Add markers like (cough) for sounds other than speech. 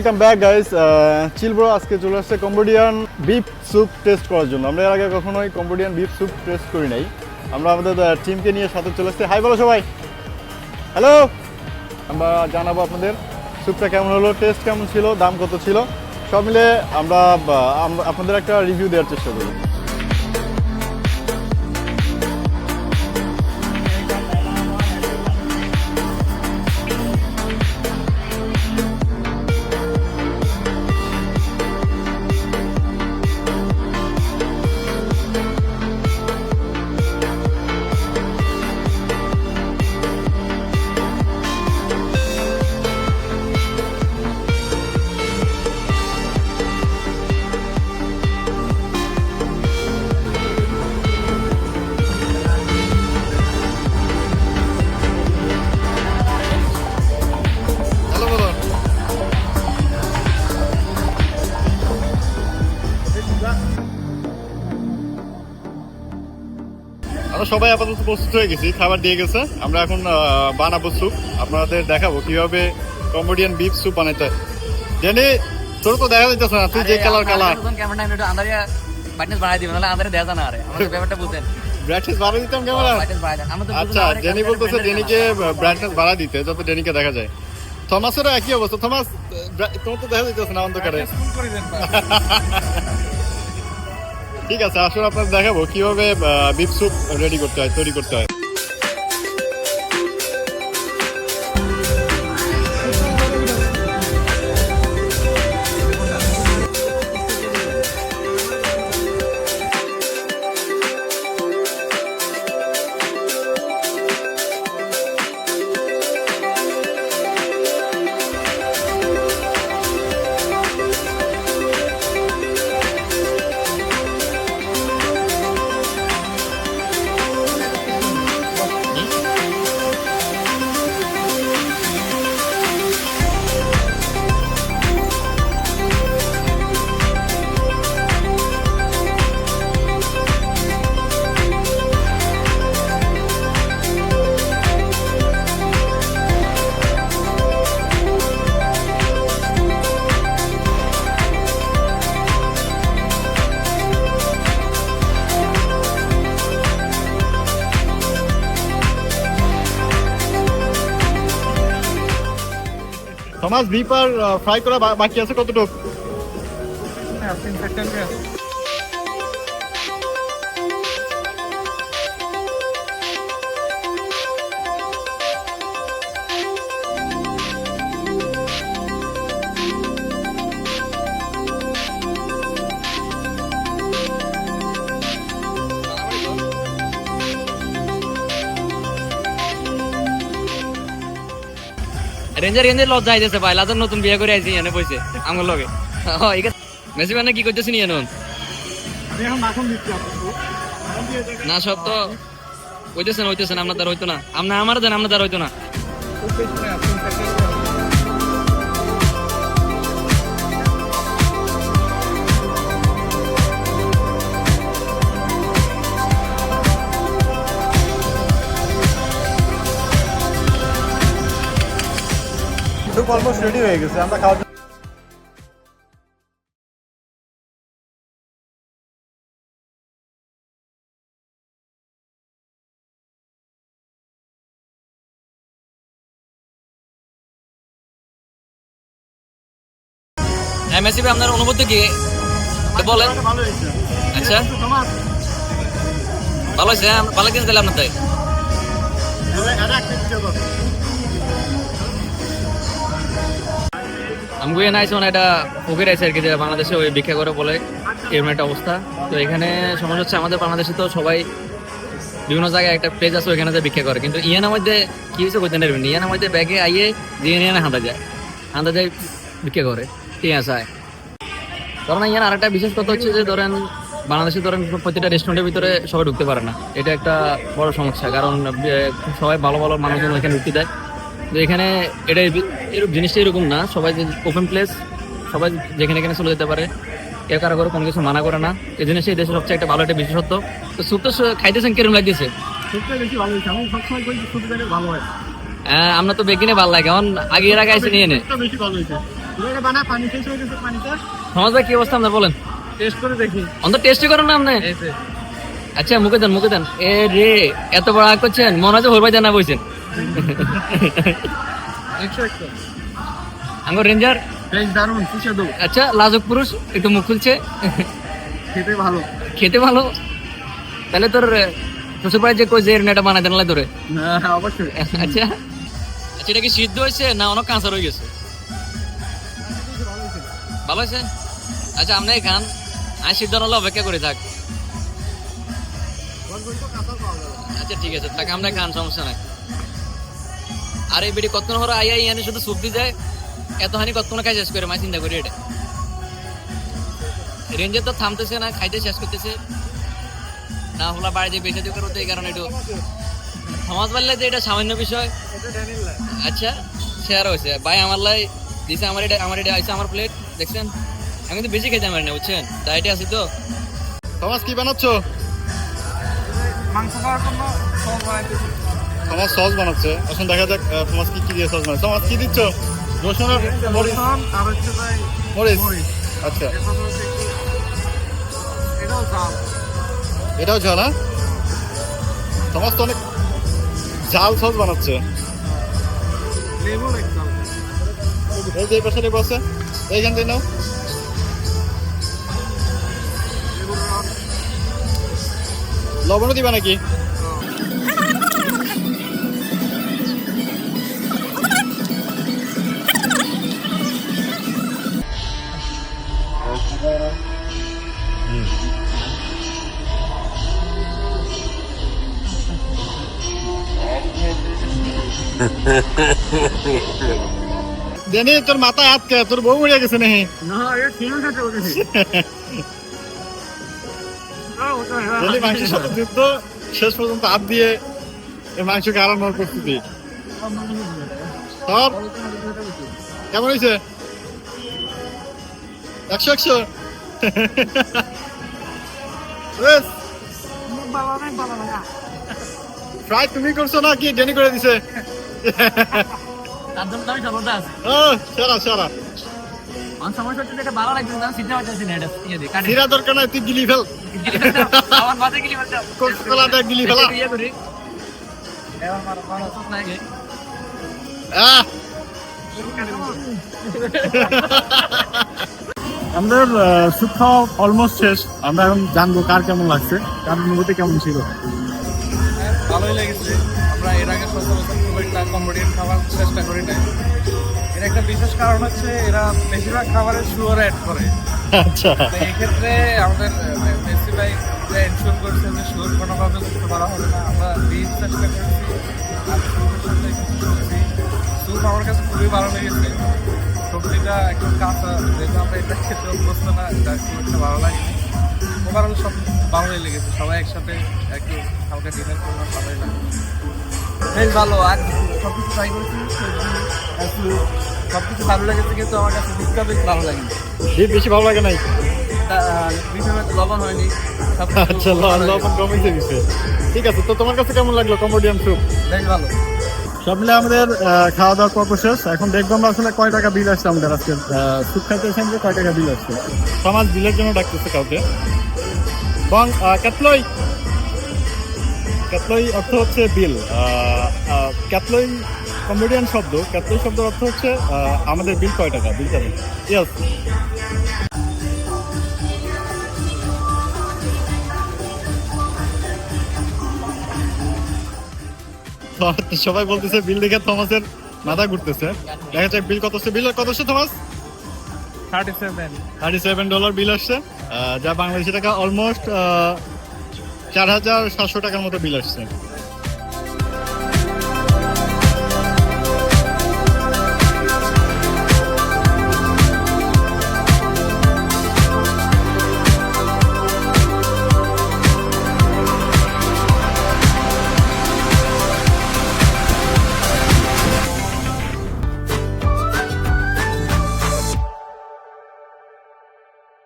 Welcome back guys চিলব্রো আজকে চলে আসছে কম্বোডিয়ান বিফ স্যুপ টেস্ট করার জন্য। আমরা এর আগে কখনোই কম্বোডিয়ান বিফ স্যুপ টেস্ট করি নাই। আমরা আমাদের টিমকে নিয়ে সাথে চলে আসছি। হাই বলো সবাই। হ্যালো আমরা জানাব আপনাদের স্যুপটা কেমন হলো টেস্ট কেমন ছিল, দাম কত ছিল। সব মিলে আমরা আমরা আপনাদের একটা রিভিউ দেওয়ার চেষ্টা করি আমরা সবাই আপাতত প্রস্তুত হয়ে গেছি খাবার দিয়ে গেছে। আমরা এখন বানাবো স্যুপ। আপনাদের দেখাবো কীভাবে কম্বোডিয়ান বিফ স্যুপ বানাইতে হয়। জানি তোর তো দেখা যাইতেছে না তুই যে কালার কালার ক্যামেরা একটু আন্দারিয়া ব্রাইটনেস বাড়াই দিবেন নাহলে আন্দারে দেখা না আরে। আমাদের ব্যাপারটা বুঝেন। ব্রাইটনেস বাড়াই দিতাম ক্যামেরা বাড়াই আচ্ছা জেনি বলতেছে জেনিকে ব্রাইটনেস বাড়া দিতে যাতে জেনিকে দেখা যায়। থমাসেরও একই অবস্থা। থমাস তোমার তো দেখা যাইতেছে না অন্ধকারে। (laughs) ঠিক আছে আসুন আপনার দেখাবো কীভাবে বিপসুপ রেডি করতে হয় তৈরি করতে হয়। বিফ আর ফ্রাই করা বাকি আছে কতটুকু? রেঞ্জার রেঞ্জার লজ্জা আইতেছে ভাই লাজার নতুন বিয়ে করে আইছি এনে বইছে আমার লগে। এখানে মেসি মানে কি করতেছি নিয়ে এখন না সব তো হইতেছে না হইতেছে না আপনার দ্বারা হইতো না। আপনার আমার দেন আপনার দ্বারা হইতো না। অলমোস্ট রেডি হয়ে গেছে আমরা খাওয়ার হ্যাঁ আপনার অনুভূতি কি? বলেন। ভালো হয়েছে। আচ্ছা। ভালো হয়েছে হ্যাঁ, ভালো কিছু দিলাম আপনার তাই। আমি নাইছি মানে এটা পুকুর আছে আর কি, যে বাংলাদেশে ওই ভিক্ষা করে বলে এরকম একটা অবস্থা। তো এখানে সমস্যা হচ্ছে, আমাদের বাংলাদেশে তো সবাই বিভিন্ন জায়গায় একটা পেজ আছে, ওইখানে যে ভিক্ষা করে। কিন্তু ইয়ানের মধ্যে কি হয়েছে কইতে পারবেন ইয়ানের মধ্যে ব্যাগে আইয়ে দিয়ে নিয়ে হাঁটা যায়। হাঁটা যায়, ভিক্ষা করে। ঠিক আছে। ধরেন ইয়ান আরেকটা বিশেষ কথা হচ্ছে যে, ধরেন বাংলাদেশে ধরেন প্রতিটা রেস্টুরেন্টের ভিতরে সবাই ঢুকতে পারে না। এটা একটা বড় সমস্যা। কারণ সবাই ভালো ভালো মানুষজন ওইখানে ঢুকতে দেয়। তো এখানে এটা এরকম জিনিসটা এরকম না। সবাই ওপেন প্লেস সবাই যেখানে এখানে চলে যেতে পারে। কেউ কারও করে কোনো কিছু মানা করে না। এই জিনিস এই দেশের সবচেয়ে একটা ভালো একটা বিশেষত্ব। তো স্যুপ তো খাইতেছেন কীরকম লাগতেছে? আমার হয়। হ্যাঁ আমরা তো বেগিনে ভালো লাগে। এখন আগে এর আগে এসে নিয়ে নে হয়ে সমাজ ভাই কি অবস্থা আপনার বলেন? টেস্ট করে দেখি। অন্তত টেস্টই করেন না আপনি? আচ্ছা মুখে দেন মুখে দেন। এ রে এত বড় আগ করছেন মনে হচ্ছে হরবাই জানা বইছেন। আঙ্গুর রেঞ্জার? বেশ দারুণ সুস্বাদু আচ্ছা লাজক পুরুষ একটু মুখ খুলছে। খেতে ভালো। খেতে ভালো? তাহলে তোর শ্বশুর বাড়ি যে কই যে এটা বানাই দেন তোরে? অবশ্যই। আচ্ছা। আচ্ছা এটা কি সিদ্ধ হয়েছে না অনেক কাঁচা রয়ে গেছে? ভালো হয়েছে? আচ্ছা আপনি খান। আমি সিদ্ধ হলে অপেক্ষা করে থাক। আচ্ছা ঠিক আছে তাকে আমরা খান সমস্যা নাই। আর এই বেটি কতক্ষণ হলো আই আই আনি শুধু সবজি যায়? এত হানি কতক্ষণ খাই শেষ করে? মাই চিন্তা করি এটা। রেঞ্জে তো থামতেছে না খাইতে শেষ করতেছে। না হলা বাড়িতে বেঁচে দিয়ে করতে এই কারণে একটু সমাজ বললে যে এটা সামান্য বিষয়। আচ্ছা শেয়ার হয়েছে। ভাই আমার লাই দিছে আমার এটা আমার এটা আইছে আমার প্লেট দেখছেন? আমি কিন্তু বেশি খেতে পারি না বুঝছেন? ডায়েটে আছি তো। থমাস কি বানাচ্ছ? মাংস খাওয়ার জন্য বানাইতেছি সস বানাচ্ছে। এখন দেখা যাক তোমার কি কি দিয়ে সস বানাচ্ছে। থমাস কি দিচ্ছ? রসুন আর মরিচ। আর হচ্ছে ভাই মরিচ? মরিচ। আচ্ছা। এটাও ঝাল। হ্যাঁ? থমাস তো অনেক ঝাল সস বানাচ্ছে। এই যে পাশে লেবু আছে। এইখান থেকে নাও। লবণও দিবা নাকি? জানি তোর মাথায় হাত কে? তোর বউ মরিয়া গেছে নাকি? জানি মাংসের সাথে যুদ্ধ শেষ পর্যন্ত হাত দিয়ে এই মাংসকে হারানোর প্রস্তুতি। সব কেমন হয়েছে? একশো একশো? ফ্রাই তুমি করছ না কি ডেনি করে দিছে। তার জন্য তো আমি আছি। সারা সারা। আমার সমস্যা হচ্ছে এটা ভালো লাগছে না সিদ্ধ হচ্ছে না এটা ইয়ে দিয়ে কাটি। সিরা দরকার নাই তুই গিলি ফেল। আমার মাঝে গেলি বলতে কোকোলাটা গিলি ফেলা। ইয়ে করি। এবার মারো মারো সস নাই গে। আহ! আমাদের স্যুপ খাওয়া অলমোস্ট শেষ। আমরা এখন জানব কার কেমন লাগছে কার অনুভূতি কেমন ছিল। ভালোই লেগেছে। আমরা এর আগে সচরাচর কমেডিয়ান খাবার চেষ্টা করি নাই। এর একটা বিশেষ কারণ হচ্ছে এরা বেশিরভাগ খাবারে সুগার অ্যাড করে। আচ্ছা। এক্ষেত্রে আমাদের মেসি ভাই এনশিওর করেছে যে সুগার কোনোভাবে করতে পারা হবে না আমরা বিষ চেষ্টা করেছি আর স্যুপের সাথে কিছু সবজি। স্যুপ আমার কাছে খুবই ভালো লেগেছে। সবজিটা একদম কাঁচা যেহেতু আমরা এটা খেতে অভ্যস্ত না এটা খুব একটা ভালো লাগে ওভারঅল সব ভালোই লেগেছে সবাই একসাথে একটু হালকা ডিনার করলাম ভালোই লাগে বেশ ভালো আর সব কিছু ট্রাই করেছি সব কিছু ভালো লেগেছে কিন্তু আমার কাছে ডিসকা বেশ ভালো লাগেনি। ডিপ বেশি ভালো লাগে নাই? লবণ হয়নি আচ্ছা লবণ কমিয়ে দিছে ঠিক আছে তো তোমার কাছে কেমন লাগল কমেডিয়ান স্যুপ বেশ ভালো। সব মিলে আমাদের খাওয়া দাওয়ার পর্ব শেষ। এখন দেখব আমরা আসলে কয় টাকা বিল আসছে আমাদের আজকে। স্যুপ খাইতে কয় টাকা বিল আসছে? সমাজ বিলের জন্য ডাকতেছে কাউকে। বং ক্যাটলই ক্যাটলই অর্থ হচ্ছে বিল। ক্যাটলই কমেডিয়ান শব্দ। ক্যাটলই শব্দের অর্থ হচ্ছে আমাদের বিল কয় টাকা? বিলটা দিন ইয়েস সবাই বলতেছে বিল দেখে থমাসের মাথা ঘুরতেছে। দেখা যাক বিল কত বিল কত Thomas? Thirty seven thirty seven dollar bill আসছে। যা বাংলাদেশি টাকা অলমোস্ট চার হাজার সাতশো টাকার মতো বিল আসছে।